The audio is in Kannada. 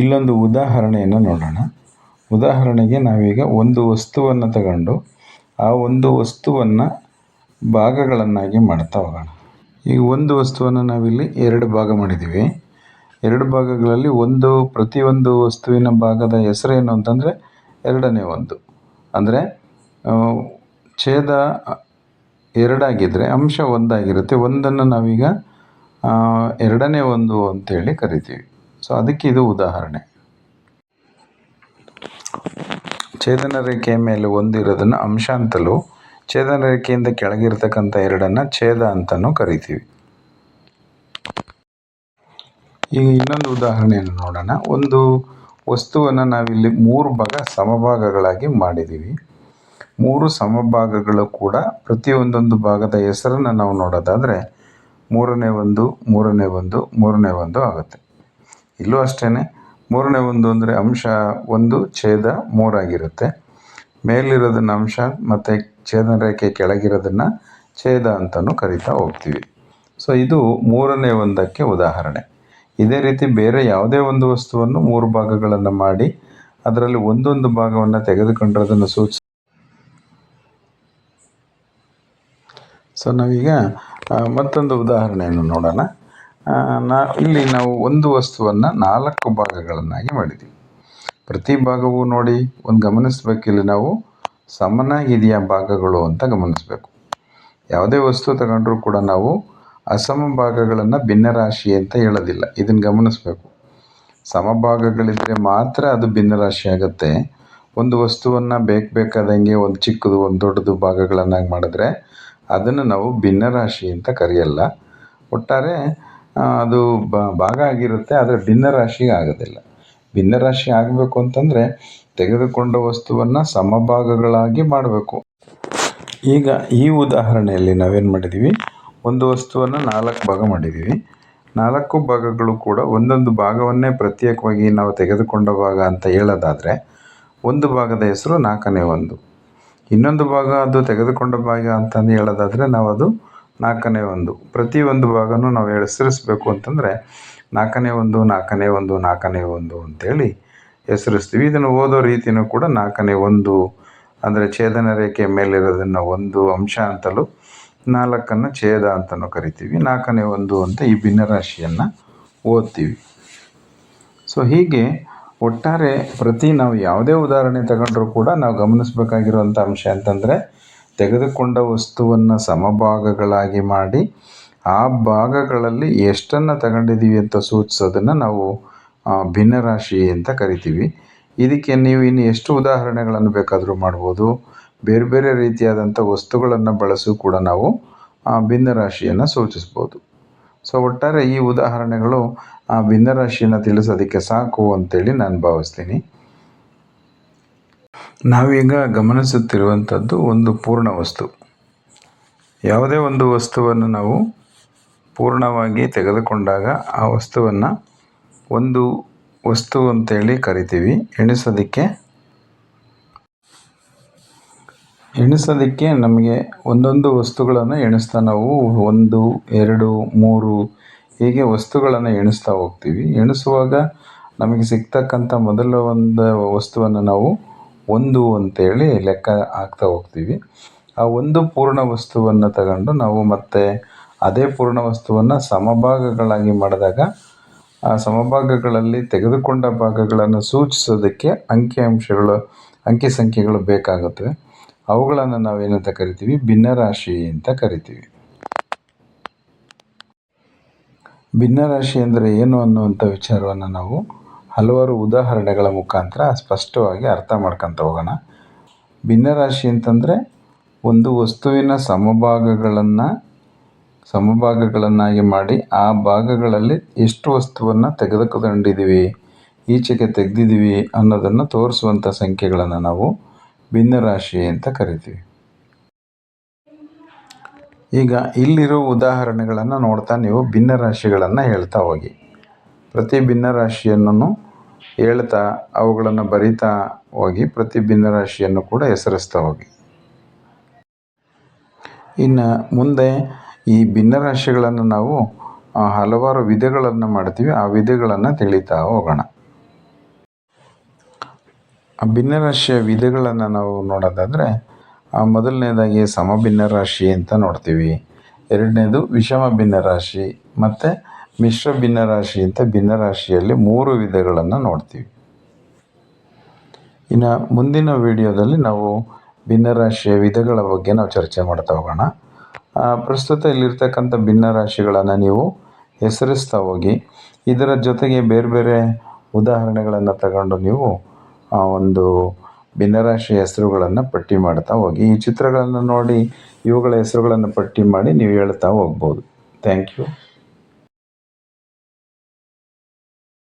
ಇಲ್ಲೊಂದು ಉದಾಹರಣೆಯನ್ನು ನೋಡೋಣ. ಉದಾಹರಣೆಗೆ ನಾವೀಗ ಒಂದು ವಸ್ತುವನ್ನು ತಗೊಂಡು ಆ ಒಂದು ವಸ್ತುವನ್ನು ಭಾಗಗಳನ್ನಾಗಿ ಮಾಡ್ತಾ ಹೋಗೋಣ. ಈಗ ಒಂದು ವಸ್ತುವನ್ನು ನಾವಿಲ್ಲಿ ಎರಡು ಭಾಗ ಮಾಡಿದ್ದೀವಿ. ಎರಡು ಭಾಗಗಳಲ್ಲಿ ಒಂದು, ಪ್ರತಿಯೊಂದು ವಸ್ತುವಿನ ಭಾಗದ ಹೆಸರೇನು ಅಂತಂದರೆ ಎರಡನೇ ಒಂದು. ಅಂದರೆ ಛೇದ ಎರಡಾಗಿದ್ದರೆ ಅಂಶ ಒಂದಾಗಿರುತ್ತೆ. ಒಂದನ್ನು ನಾವೀಗ ಎರಡನೇ ಒಂದು ಅಂತೇಳಿ ಕರಿತೀವಿ. ಸೊ ಅದಕ್ಕೆ ಇದು ಉದಾಹರಣೆ. ಛೇದನ ರೇಖೆಯ ಮೇಲೆ ಒಂದಿರೋದನ್ನು ಅಂಶ ಅಂತಲೂ, ಛೇದನ ರೇಖೆಯಿಂದ ಕೆಳಗಿರ್ತಕ್ಕಂಥ ಎರಡನ್ನು ಛೇದ ಅಂತಲೂ ಕರಿತೀವಿ. ಈಗ ಇನ್ನೊಂದು ಉದಾಹರಣೆಯನ್ನು ನೋಡೋಣ. ಒಂದು ವಸ್ತುವನ್ನು ನಾವಿಲ್ಲಿ ಮೂರು ಭಾಗ, ಸಮಭಾಗಗಳಾಗಿ ಮಾಡಿದ್ದೀವಿ. ಮೂರು ಸಮಭಾಗಗಳು ಕೂಡ ಪ್ರತಿಯೊಂದೊಂದು ಭಾಗದ ಹೆಸರನ್ನು ನಾವು ನೋಡೋದಾದರೆ ಮೂರನೇ ಒಂದು ಮೂರನೇ ಒಂದು ಮೂರನೇ ಒಂದು ಆಗುತ್ತೆ. ಇಲ್ಲೂ ಅಷ್ಟೇ ಮೂರನೇ ಒಂದು ಅಂದರೆ ಅಂಶ ಒಂದು, ಛೇದ ಮೂರಾಗಿರುತ್ತೆ. ಮೇಲಿರೋದನ್ನ ಅಂಶ ಮತ್ತು ಛೇದನ ರೇಖೆ ಕೆಳಗಿರೋದನ್ನು ಛೇದ ಅಂತಲೂ ಕರಿತಾ ಹೋಗ್ತೀವಿ. ಸೊ ಇದು ಮೂರನೇ ಒಂದಕ್ಕೆ ಉದಾಹರಣೆ. ಇದೇ ರೀತಿ ಬೇರೆ ಯಾವುದೇ ಒಂದು ವಸ್ತುವನ್ನು ಮೂರು ಭಾಗಗಳನ್ನು ಮಾಡಿ, ಅದರಲ್ಲಿ ಒಂದೊಂದು ಭಾಗವನ್ನು ತೆಗೆದುಕೊಂಡಿರೋದನ್ನು ಸೂಚಿಸ ಸೊ ನಾವೀಗ ಮತ್ತೊಂದು ಉದಾಹರಣೆಯನ್ನು ನೋಡೋಣ. ನಾ, ಇಲ್ಲಿ ನಾವು ಒಂದು ವಸ್ತುವನ್ನು ನಾಲ್ಕು ಭಾಗಗಳನ್ನಾಗಿ ಮಾಡಿದ್ದೀವಿ ಪ್ರತಿ ಭಾಗವು ನೋಡಿ, ಒಂದು ಗಮನಿಸ್ಬೇಕು. ಇಲ್ಲಿ ನಾವು ಸಮನಾಗಿದೆಯಾ ಭಾಗಗಳು ಅಂತ ಗಮನಿಸಬೇಕು. ಯಾವುದೇ ವಸ್ತು ತಗೊಂಡ್ರೂ ಕೂಡ ನಾವು ಅಸಮ ಭಾಗಗಳನ್ನು ಭಿನ್ನರಾಶಿ ಅಂತ ಹೇಳೋದಿಲ್ಲ. ಇದನ್ನು ಗಮನಿಸಬೇಕು. ಸಮಭಾಗಗಳಿದ್ದರೆ ಮಾತ್ರ ಅದು ಭಿನ್ನರಾಶಿ ಆಗುತ್ತೆ. ಒಂದು ವಸ್ತುವನ್ನು ಬೇಕು ಬೇಕಾದಂಗೆ ಒಂದು ಚಿಕ್ಕದು, ಒಂದು ದೊಡ್ಡದು ಭಾಗಗಳನ್ನಾಗಿ ಮಾಡಿದ್ರೆ ಅದನ್ನು ನಾವು ಭಿನ್ನರಾಶಿ ಅಂತ ಕರೆಯಲ್ಲ. ಒಟ್ಟಾರೆ ಅದು ಭಾಗ ಆಗಿರುತ್ತೆ, ಆದರೆ ಭಿನ್ನರಾಶಿ ಆಗೋದಿಲ್ಲ. ಭಿನ್ನರಾಶಿ ಆಗಬೇಕು ಅಂತಂದರೆ ತೆಗೆದುಕೊಂಡ ವಸ್ತುವನ್ನು ಸಮಭಾಗಗಳಾಗಿ ಮಾಡಬೇಕು. ಈಗ ಈ ಉದಾಹರಣೆಯಲ್ಲಿ ನಾವೇನು ಮಾಡಿದ್ದೀವಿ ಒಂದು ವಸ್ತುವನ್ನು ನಾಲ್ಕು ಭಾಗ ಮಾಡಿದ್ದೀವಿ ನಾಲ್ಕು ಭಾಗಗಳು ಕೂಡ ಒಂದೊಂದು ಭಾಗವನ್ನೇ ಪ್ರತ್ಯೇಕವಾಗಿ ನಾವು ತೆಗೆದುಕೊಂಡ ಭಾಗ ಅಂತ ಹೇಳೋದಾದರೆ, ಒಂದು ಭಾಗದ ಹೆಸರು ನಾಲ್ಕನೇ ಒಂದು. ಇನ್ನೊಂದು ಭಾಗ ಅದು ತೆಗೆದುಕೊಂಡ ಭಾಗ ಅಂತಂದು ಹೇಳೋದಾದರೆ ನಾವು ಅದು ನಾಲ್ಕನೇ ಒಂದು. ಪ್ರತಿಯೊಂದು ಭಾಗನೂ ನಾವು ಹೆಸರಿಸ್ಬೇಕು ಅಂತಂದರೆ ನಾಲ್ಕನೇ ಒಂದು ನಾಲ್ಕನೇ ಒಂದು ನಾಲ್ಕನೇ ಒಂದು ಅಂತೇಳಿ ಹೆಸರಿಸ್ತೀವಿ. ಇದನ್ನು ಓದೋ ರೀತಿಯೂ ಕೂಡ ನಾಲ್ಕನೇ ಒಂದು ಅಂದರೆ ಛೇದನ ರೇಖೆ ಮೇಲಿರೋದನ್ನು ಒಂದು ಅಂಶ ಅಂತಲೂ ನಾಲ್ಕನ್ನು ಛೇದ ಅಂತಲೂ ಕರಿತೀವಿ. ನಾಲ್ಕನೇ ಒಂದು ಅಂತ ಈ ಭಿನ್ನರಾಶಿಯನ್ನು ಓದ್ತೀವಿ. ಸೊ ಹೀಗೆ ಒಟ್ಟಾರೆ ಪ್ರತಿ ನಾವು ಯಾವುದೇ ಉದಾಹರಣೆ ತಗೊಂಡ್ರೂ ಕೂಡ ನಾವು ಗಮನಿಸಬೇಕಾಗಿರುವಂಥ ಅಂಶ ಅಂತಂದರೆ ತೆಗೆದುಕೊಂಡ ವಸ್ತುವನ್ನು ಸಮಭಾಗಗಳಾಗಿ ಮಾಡಿ ಆ ಭಾಗಗಳಲ್ಲಿ ಎಷ್ಟನ್ನು ತಗೊಂಡಿದ್ದೀವಿ ಅಂತ ಸೂಚಿಸೋದನ್ನು ನಾವು ಭಿನ್ನರಾಶಿ ಅಂತ ಕರಿತೀವಿ. ಇದಕ್ಕೆ ನೀವು ಇನ್ನು ಎಷ್ಟು ಉದಾಹರಣೆಗಳನ್ನು ಬೇಕಾದರೂ ಮಾಡ್ಬೋದು. ಬೇರೆ ಬೇರೆ ರೀತಿಯಾದಂಥ ವಸ್ತುಗಳನ್ನು ಬಳಸೂ ಕೂಡ ನಾವು ಭಿನ್ನರಾಶಿಯನ್ನು ಸೂಚಿಸ್ಬೋದು. ಸೊ ಒಟ್ಟಾರೆ ಈ ಉದಾಹರಣೆಗಳು ಆ ಭಿನ್ನರಾಶಿಯನ್ನು ತಿಳಿಸೋದಕ್ಕೆ ಸಾಕು ಅಂತೇಳಿ ನಾನು ಭಾವಿಸ್ತೀನಿ. ನಾವೀಗ ಗಮನಿಸುತ್ತಿರುವಂಥದ್ದು ಒಂದು ಪೂರ್ಣ ವಸ್ತು. ಯಾವುದೇ ಒಂದು ವಸ್ತುವನ್ನು ನಾವು ಪೂರ್ಣವಾಗಿ ತೆಗೆದುಕೊಂಡಾಗ ಆ ವಸ್ತುವನ್ನು ಒಂದು ವಸ್ತು ಅಂತೇಳಿ ಕರಿತೀವಿ. ಎಣಿಸೋದಕ್ಕೆ ಎಣಿಸೋದಕ್ಕೆ ನಮಗೆ ಒಂದೊಂದು ವಸ್ತುಗಳನ್ನು ಎಣಿಸ್ತಾ ನಾವು ಒಂದು, ಎರಡು, ಮೂರು ಹೀಗೆ ವಸ್ತುಗಳನ್ನು ಎಣಿಸ್ತಾ ಹೋಗ್ತೀವಿ. ಎಣಿಸುವಾಗ ನಮಗೆ ಸಿಗ್ತಕ್ಕಂಥ ಮೊದಲ ಒಂದು ವಸ್ತುವನ್ನು ನಾವು ಒಂದು ಅಂತೇಳಿ ಲೆಕ್ಕ ಹಾಕ್ತಾ ಹೋಗ್ತೀವಿ. ಆ ಒಂದು ಪೂರ್ಣ ವಸ್ತುವನ್ನು ತಗೊಂಡು ನಾವು ಮತ್ತೆ ಅದೇ ಪೂರ್ಣ ವಸ್ತುವನ್ನು ಸಮಭಾಗಗಳಾಗಿ ಮಾಡಿದಾಗ ಆ ಸಮಭಾಗಗಳಲ್ಲಿ ತೆಗೆದುಕೊಂಡ ಭಾಗಗಳನ್ನು ಸೂಚಿಸೋದಕ್ಕೆ ಅಂಕಿಅಂಶಗಳು ಅಂಕಿ ಸಂಖ್ಯೆಗಳು ಬೇಕಾಗುತ್ತವೆ. ಅವುಗಳನ್ನು ನಾವೇನಂತ ಕರಿತೀವಿ? ಭಿನ್ನರಾಶಿ ಅಂತ ಕರಿತೀವಿ. ಭಿನ್ನರಾಶಿ ಅಂದರೆ ಏನು ಅನ್ನುವಂಥ ವಿಚಾರವನ್ನು ನಾವು ಹಲವಾರು ಉದಾಹರಣೆಗಳ ಮುಖಾಂತರ ಸ್ಪಷ್ಟವಾಗಿ ಅರ್ಥ ಮಾಡ್ಕೊತ ಹೋಗೋಣ. ಭಿನ್ನರಾಶಿ ಅಂತಂದರೆ ಒಂದು ವಸ್ತುವಿನ ಸಮಭಾಗಗಳನ್ನು, ಸಮಭಾಗಗಳನ್ನಾಗಿ ಮಾಡಿ ಆ ಭಾಗಗಳಲ್ಲಿ ಎಷ್ಟು ವಸ್ತುವನ್ನು ತೆಗೆದುಕೊಂಡಿದ್ದೀವಿ, ಈಚೆಗೆ ತೆಗೆದಿದ್ದೀವಿ ಅನ್ನೋದನ್ನು ತೋರಿಸುವಂಥ ಸಂಖ್ಯೆಗಳನ್ನು ನಾವು ಭಿನ್ನರಾಶಿ ಅಂತ ಕರಿತೀವಿ. ಈಗ ಇಲ್ಲಿರೋ ಉದಾಹರಣೆಗಳನ್ನು ನೋಡ್ತಾ ನೀವು ಭಿನ್ನರಾಶಿಗಳನ್ನು ಹೇಳ್ತಾ ಹೋಗಿ. ಪ್ರತಿ ಭಿನ್ನರಾಶಿಯನ್ನು ಹೇಳ್ತಾ ಅವುಗಳನ್ನು ಬರಿತಾ ಹೋಗಿ ಪ್ರತಿ ಭಿನ್ನರಾಶಿಯನ್ನು ಕೂಡ ಹೆಸರಿಸ್ತಾ ಹೋಗಿ. ಇನ್ನು ಮುಂದೆ ಈ ಭಿನ್ನರಾಶಿಗಳನ್ನು ನಾವು ಹಲವಾರು ವಿಧಗಳನ್ನು ಮಾಡ್ತೀವಿ, ಆ ವಿಧಗಳನ್ನು ತಿಳಿತಾ ಹೋಗೋಣ. ಭಿನ್ನರಾಶಿಯ ವಿಧಗಳನ್ನು ನಾವು ನೋಡೋದಾದರೆ ಮೊದಲನೇದಾಗಿ ಸಮಭಿನ್ನ ಸಮಭಿನ್ನರಾಶಿ ಅಂತ ನೋಡ್ತೀವಿ. ಎರಡನೇದು ವಿಷಮ ಭಿನ್ನರಾಶಿ ಮತ್ತು ಮಿಶ್ರ ಭಿನ್ನರಾಶಿ ಅಂತ ಭಿನ್ನರಾಶಿಯಲ್ಲಿ ಮೂರು ವಿಧಗಳನ್ನು ನೋಡ್ತೀವಿ. ಇನ್ನು ಮುಂದಿನ ವಿಡಿಯೋದಲ್ಲಿ ನಾವು ಭಿನ್ನರಾಶಿಯ ವಿಧಗಳ ಬಗ್ಗೆ ನಾವು ಚರ್ಚೆ ಮಾಡ್ತಾ ಹೋಗೋಣ. ಪ್ರಸ್ತುತ ಇಲ್ಲಿರ್ತಕ್ಕಂಥ ಭಿನ್ನರಾಶಿಗಳನ್ನು ನೀವು ಹೆಸರಿಸ್ತಾ ಹೋಗಿ, ಇದರ ಜೊತೆಗೆ ಬೇರೆ ಬೇರೆ ಉದಾಹರಣೆಗಳನ್ನು ತಗೊಂಡು ನೀವು ಒಂದು ಭಿನ್ನರಾಶಿಯ ಹೆಸರುಗಳನ್ನು ಪಟ್ಟಿ ಮಾಡ್ತಾ ಹೋಗಿ. ಈ ಚಿತ್ರಗಳನ್ನು ನೋಡಿ ಇವುಗಳ ಹೆಸರುಗಳನ್ನು ಪಟ್ಟಿ ಮಾಡಿ ನೀವು ಹೇಳ್ತಾ ಹೋಗ್ಬೋದು. Thank you